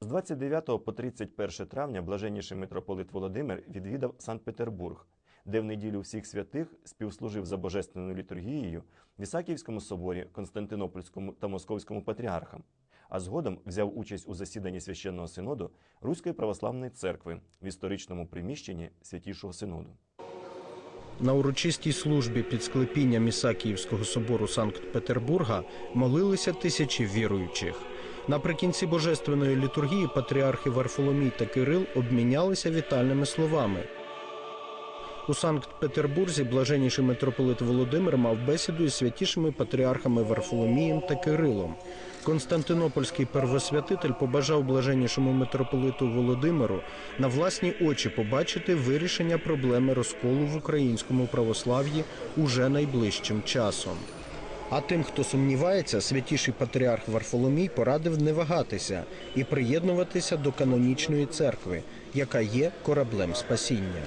З 29 по 31 травня блаженніший митрополит Володимир відвідав Санкт-Петербург, де в неділю всіх святих співслужив за божественною літургією в Ісаківському соборі, Константинопольському та Московському патріархам, а згодом взяв участь у засіданні священного синоду Руської православної церкви в історичному приміщенні Святішого Синоду. На урочистій службі під склепінням Ісакіївського собору Санкт-Петербурга молилися тисячі віруючих. Наприкінці божественної літургії патріархи Варфоломій та Кирил обмінялися вітальними словами. У Санкт-Петербурзі блаженніший митрополит Володимир мав бесіду із святішими патріархами Варфоломієм та Кирилом. Константинопольський первосвятитель побажав блаженнішому митрополиту Володимиру на власні очі побачити вирішення проблеми розколу в українському православ'ї уже найближчим часом. А тим, хто сумнівається, святіший патріарх Варфоломій порадив не вагатися і приєднуватися до канонічної церкви, яка є кораблем спасіння.